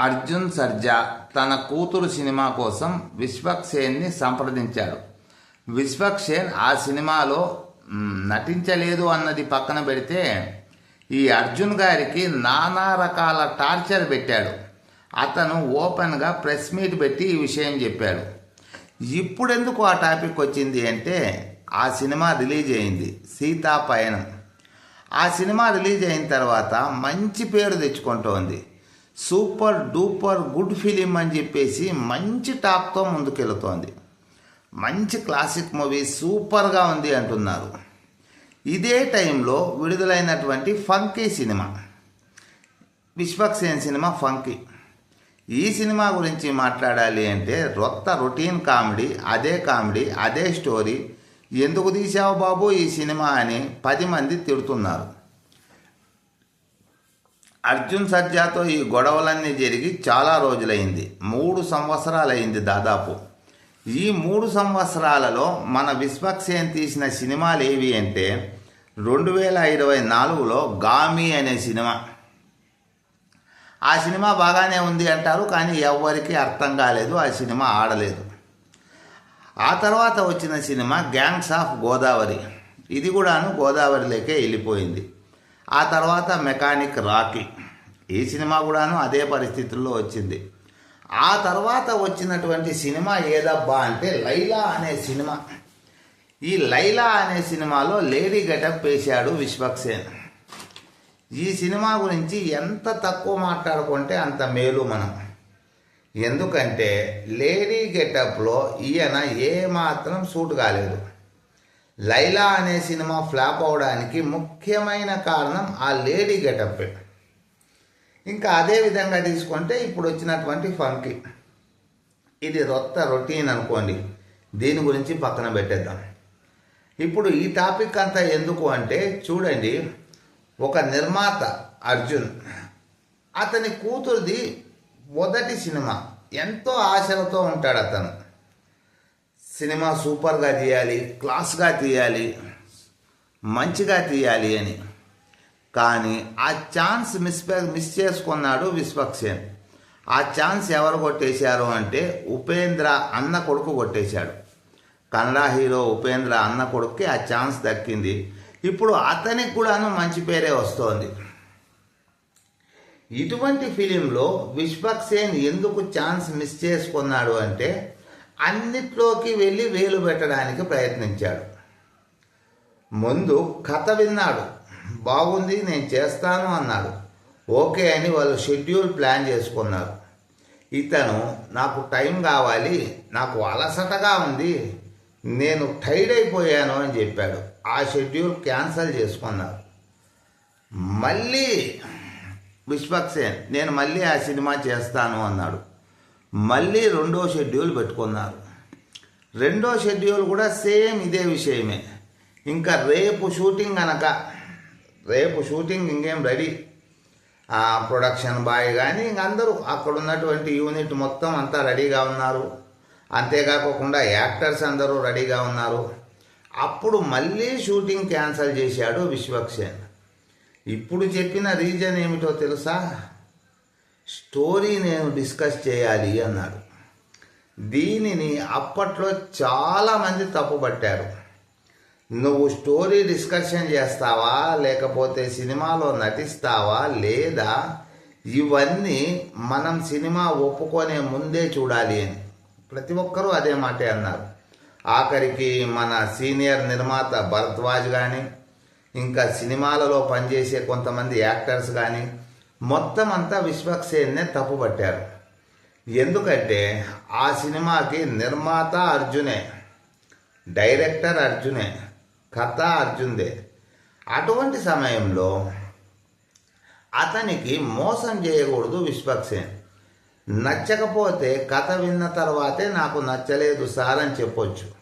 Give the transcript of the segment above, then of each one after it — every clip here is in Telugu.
అర్జున్ సర్జా తన కూతురు సినిమా కోసం విశ్వక్సేన్ని సంప్రదించాడు విశ్వక్సేన్ ఆ సినిమాలో నటించలేదు అన్నది పక్కన పెడితే ఈ అర్జున్ గారికి నానా రకాల టార్చర్ పెట్టాడు. అతను ఓపెన్గా ప్రెస్ మీట్ పెట్టి ఈ విషయం చెప్పాడు. ఇప్పుడెందుకు ఆ టాపిక్ వచ్చింది అంటే ఆ సినిమా రిలీజ్ అయింది సీతా పయనం ఆ సినిమా రిలీజ్ అయిన తర్వాత మంచి పేరు తెచ్చుకుంటోంది. సూపర్ డూపర్ గుడ్ ఫిలిం అని చెప్పేసి మంచి టాక్తో ముందుకెళ్తోంది. మంచి క్లాసిక్ మూవీ సూపర్గా ఉంది అంటున్నారు. ఇదే టైంలో విడుదలైనటువంటి ఫంకీ సినిమా. విశ్వక్సేన్ సినిమా ఫంకీ. ఈ సినిమా గురించి మాట్లాడాలి అంటే రొత్త రొటీన్ కామెడీ అదే కామెడీ అదే స్టోరీ. ఎందుకు తీసావు బాబు ఈ సినిమా అని పది మంది తిడుతున్నారు. అర్జున్ సర్జాతో ఈ గొడవలన్నీ జరిగి చాలా రోజులైంది. మూడు సంవత్సరాలైంది దాదాపు. ఈ మూడు సంవత్సరాలలో మన విశ్వక్సేన్ తీసిన సినిమాలు ఏవి అంటే రెండు వేల ఇరవై నాలుగులో గామి అనే సినిమా. ఆ సినిమా బాగానే ఉంది అంటారు కానీ ఎవ్వరికీ అర్థం కాలేదు ఆ సినిమా ఆడలేదు. ఆ తర్వాత వచ్చిన సినిమా గ్యాంగ్స్ ఆఫ్ గోదావరి. ఇది కూడాను గోదావరిలోకే వెళ్ళిపోయింది. ఆ తర్వాత మెకానిక్ రాకీ ఈ సినిమా కూడాను అదే పరిస్థితుల్లో వచ్చింది. ఆ తర్వాత వచ్చినటువంటి సినిమా ఏదబ్బా అంటే లైలా అనే సినిమా. ఈ లైలా అనే సినిమాలో లేడీ గెటప్ వేశాడు విశ్వక్సేన్ ఈ సినిమా గురించి ఎంత తక్కువ మాట్లాడుకుంటే అంత మేలు మనం. ఎందుకంటే లేడీ గెటప్లో ఈయన ఏమాత్రం సూట్ కాలేదు. లైలా అనే సినిమా ఫ్లాప్ అవడానికి ముఖ్యమైన కారణం ఆ లేడీ గెటప్. ఇంకా అదే విధంగా తీసుకుంటే ఇప్పుడు వచ్చినటువంటి ఫంకీ. ఇది రొత్త రొటీన్ అనుకోండి. దీని గురించి పక్కన పెట్టేద్దాం. ఇప్పుడు ఈ టాపిక్ అంతా ఎందుకు అంటే చూడండి. ఒక నిర్మాత అర్జున్. అతని కూతురుది మొదటి సినిమా. ఎంతో ఆశలతో ఉంటాడు అతను. సినిమా సూపర్గా తీయాలి క్లాస్గా తీయాలి మంచిగా తీయాలి అని. కానీ ఆ ఛాన్స్ మిస్ మిస్ చేసుకున్నాడు విశ్వక్సేన్. ఆ ఛాన్స్ ఎవరు కొట్టేశారు అంటే ఉపేంద్ర అన్న కొడుకు కొట్టేశాడు. కన్నడ హీరో ఉపేంద్ర అన్న కొడుక్కి ఆ ఛాన్స్ దక్కింది. ఇప్పుడు అతనికి కూడాను మంచి పేరే వస్తోంది. ఇటువంటి ఫిలింలో విశ్వక్సేన్ ఎందుకు ఛాన్స్ మిస్ చేసుకున్నాడు అంటే అన్నిట్లోకి వెళ్ళి వేలు పెట్టడానికి ప్రయత్నించాడు. ముందు కథ విన్నాడు. బాగుంది నేను చేస్తాను అన్నాడు. ఓకే అని వాళ్ళు షెడ్యూల్ ప్లాన్ చేసుకున్నారు. ఇతను నాకు టైం కావాలి నాకు అలసటగా ఉంది నేను టైర్డ్ అయిపోయాను అని చెప్పాడు. ఆ షెడ్యూల్ క్యాన్సిల్ చేసుకున్నారు. మళ్ళీ విశ్వక్సేన్ నేను మళ్ళీ ఆ సినిమా చేస్తాను అన్నాడు. మళ్ళీ రెండో షెడ్యూల్ పెట్టుకున్నారు. రెండో షెడ్యూల్ కూడా సేమ్ ఇదే విషయమే. ఇంకా రేపు షూటింగ్ అనక రేపు షూటింగ్ ఇంకేం రెడీ. ఆ ప్రొడక్షన్ బాయ్ కానీ ఇంక అందరూ అక్కడ ఉన్నటువంటి యూనిట్ మొత్తం అంతా రెడీగా ఉన్నారు. అంతేకాకుండా యాక్టర్స్ అందరూ రెడీగా ఉన్నారు. అప్పుడు మళ్ళీ షూటింగ్ క్యాన్సిల్ చేశాడు విశ్వక్సేన్ ఇప్పుడు చెప్పిన రీజన్ ఏమిటో తెలుసా? స్టోరీ నేను డిస్కస్ చేయాలి అన్నాడు దీనిని అప్పట్లో చాలామంది తప్పుపట్టారు నువ్వు స్టోరీ డిస్కషన్ చేస్తావా? లేకపోతే సినిమాలో నటిస్తావా? లేదా ఇవన్నీ మనం సినిమా ఒప్పుకొనే ముందే చూడాలి అని. ప్రతి ఒక్కరూ అదే మాటే అన్నారు. ఆఖరికి మన సీనియర్ నిర్మాత భరద్వాజ్ కానీ ఇంకా సినిమాలలో పనిచేసే కొంతమంది యాక్టర్స్ కానీ మొత్తం అంతా విశ్వక్సేన్నే తప్పుపట్టారు. ఎందుకంటే ఆ సినిమాకి నిర్మాత అర్జునే డైరెక్టర్ అర్జునే కథ అర్జున్దే. అటువంటి సమయంలో అతనికి మోసం చేయకూడదు విశ్వక్సేన్. నచ్చకపోతే కథ విన్న తర్వాతే నాకు నచ్చలేదు సార్ అని చెప్పొచ్చు.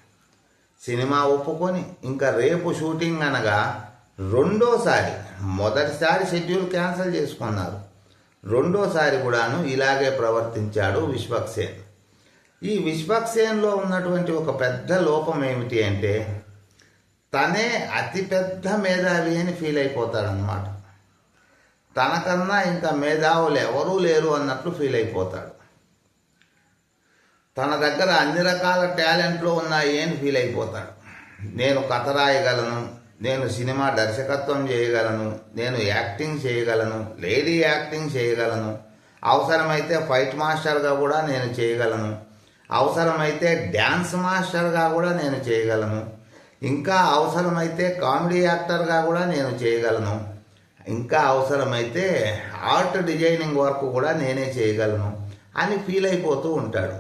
సినిమా ఒప్పుకొని ఇంకా రేపు షూటింగ్ అనగా రెండోసారి మొదటిసారి షెడ్యూల్ క్యాన్సిల్ చేసుకున్నారు. రెండోసారి కూడాను ఇలాగే ప్రవర్తించాడు విశ్వక్సేన్. ఈ విశ్వక్సేన్లో ఉన్నటువంటి ఒక పెద్ద లోపం ఏమిటి అంటే తనే అతిపెద్ద మేధావి అని ఫీల్ అయిపోతాడనమాట తనకన్నా ఇంకా మేధావులు ఎవరూ లేరు అన్నట్లు ఫీల్ అయిపోతాడు. తన దగ్గర అన్ని రకాల టాలెంట్లు ఉన్నాయి అని ఫీల్ అయిపోతాడు. నేను కథ రాయగలను నేను సినిమా దర్శకత్వం చేయగలను నేను యాక్టింగ్ చేయగలను లేడీ యాక్టింగ్ చేయగలను. అవసరమైతే ఫైట్ మాస్టర్గా కూడా నేను చేయగలను. అవసరమైతే డ్యాన్స్ మాస్టర్గా కూడా నేను చేయగలను. ఇంకా అవసరమైతే కామెడీ యాక్టర్గా కూడా నేను చేయగలను. ఇంకా అవసరమైతే ఆర్ట్ డిజైనింగ్ వర్క్ కూడా నేనే చేయగలను అని ఫీల్ అయిపోతూ ఉంటాడు.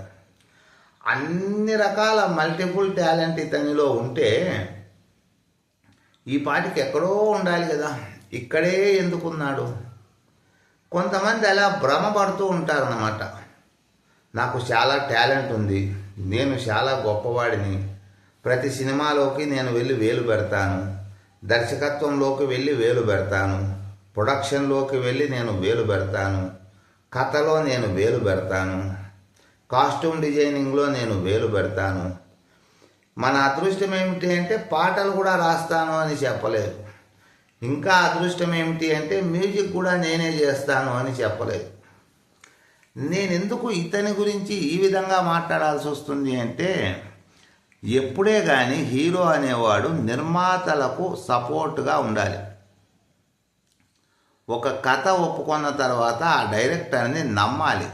అన్ని రకాల మల్టిపుల్ టాలెంట్ ఇతనిలో ఉంటే ఈ పాటికి ఎక్కడో ఉండాలి కదా. ఇక్కడే ఎందుకున్నాడు? కొంతమంది అలా భ్రమపడుతూ ఉంటారన్నమాట. నాకు చాలా టాలెంట్ ఉంది. నేను చాలా గొప్పవాడిని. ప్రతి సినిమాలోకి నేను వెళ్ళి వేలు పెడతాను. దర్శకత్వంలోకి వెళ్ళి వేలు పెడతాను. ప్రొడక్షన్లోకి వెళ్ళి నేను వేలు పెడతాను. కథలో నేను వేలు పెడతాను. కాస్ట్యూమ్ డిజైనింగ్లో నేను వేలు పెడతాను. మన అదృష్టం ఏమిటి అంటే పాటలు కూడా రాస్తాను అని చెప్పలేదు. ఇంకా అదృష్టం ఏమిటి అంటే మ్యూజిక్ కూడా నేనే చేస్తాను అని చెప్పలేదు. నేను ఎందుకు ఇతని గురించి ఈ విధంగా మాట్లాడాల్సి వస్తుంది అంటే ఎప్పుడే కానీ హీరో అనేవాడు నిర్మాతలకు సపోర్ట్గా ఉండాలి. ఒక కథ ఒప్పుకున్న తర్వాత ఆ డైరెక్టర్ని నమ్మాలి.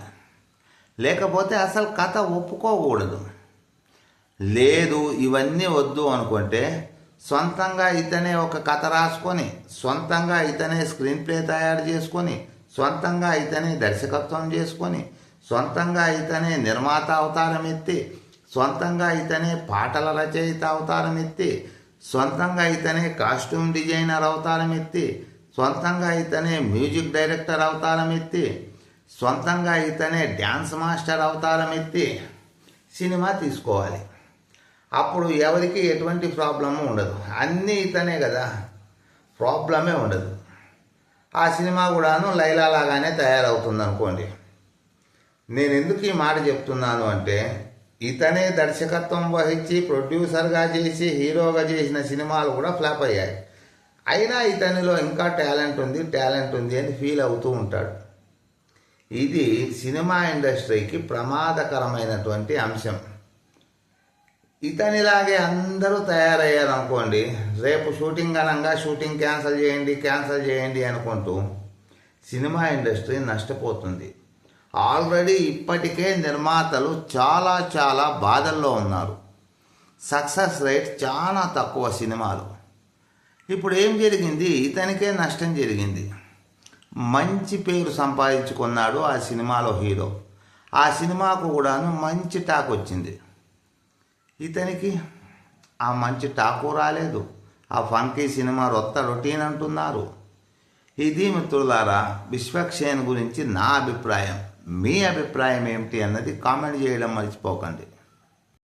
లేకపోతే అసలు కథ ఒప్పుకోకూడదు. లేదు ఇవన్నీ వద్దు అనుకుంటే సొంతంగా ఇతనే ఒక కథ రాసుకొని సొంతంగా ఇతనే స్క్రీన్ ప్లే తయారు చేసుకొని సొంతంగా ఇతనే దర్శకత్వం చేసుకొని సొంతంగా ఇతనే నిర్మాత అవతారం ఎత్తి సొంతంగా ఇతనే పాటల రచయిత అవతారం ఎత్తి సొంతంగా ఇతనే కాస్ట్యూమ్ డిజైనర్ అవతారం ఎత్తి సొంతంగా ఇతనే మ్యూజిక్ డైరెక్టర్ అవతారం ఎత్తి సొంతంగా ఇతనే డ్యాన్స్ మాస్టర్ అవతారం ఎత్తి సినిమా తీసుకోవాలి. అప్పుడు ఎవరికి ఎటువంటి ప్రాబ్లము ఉండదు. అన్నీ ఇతనే కదా. ప్రాబ్లమే ఉండదు. ఆ సినిమా కూడాను లైలా లాగానే తయారవుతుంది అనుకోండి నేను ఎందుకు ఈ మాట చెప్తున్నాను అంటే ఇతనే దర్శకత్వం వహించి ప్రొడ్యూసర్గా చేసి హీరోగా చేసిన సినిమాలు కూడా ఫ్లాప్ అయ్యాయి. అయినా ఇతనిలో ఇంకా టాలెంట్ ఉంది టాలెంట్ ఉంది అని ఫీల్ అవుతూ ఉంటాడు. ఇది సినిమా ఇండస్ట్రీకి ప్రమాదకరమైనటువంటి అంశం. ఇతనిలాగే అందరూ తయారయ్యారు అనుకోండి రేపు షూటింగ్ అనగా షూటింగ్ క్యాన్సిల్ చేయండి క్యాన్సిల్ చేయండి అనుకుంటూ సినిమా ఇండస్ట్రీ నష్టపోతుంది. ఆల్రెడీ ఇప్పటికే నిర్మాతలు చాలా చాలా బాధల్లో ఉన్నారు. సక్సెస్ రేట్ చాలా తక్కువ సినిమాలు. ఇప్పుడు ఏం జరిగింది? ఇతనికే నష్టం జరిగింది. మంచి పేరు సంపాదించుకున్నాడు ఆ సినిమాలో హీరో. ఆ సినిమాకు కూడాను మంచి టాక్ వచ్చింది. ఇతనికి ఆ మంచి టాకు రాలేదు. ఆ ఫంకీ సినిమా రొత్త రొటీన్ అంటున్నారు. ఇది మిత్రులారా విశ్వక్షేణ్ గురించి నా అభిప్రాయం. మీ అభిప్రాయం ఏమిటి అన్నది కామెంట్ చేయడం మర్చిపోకండి.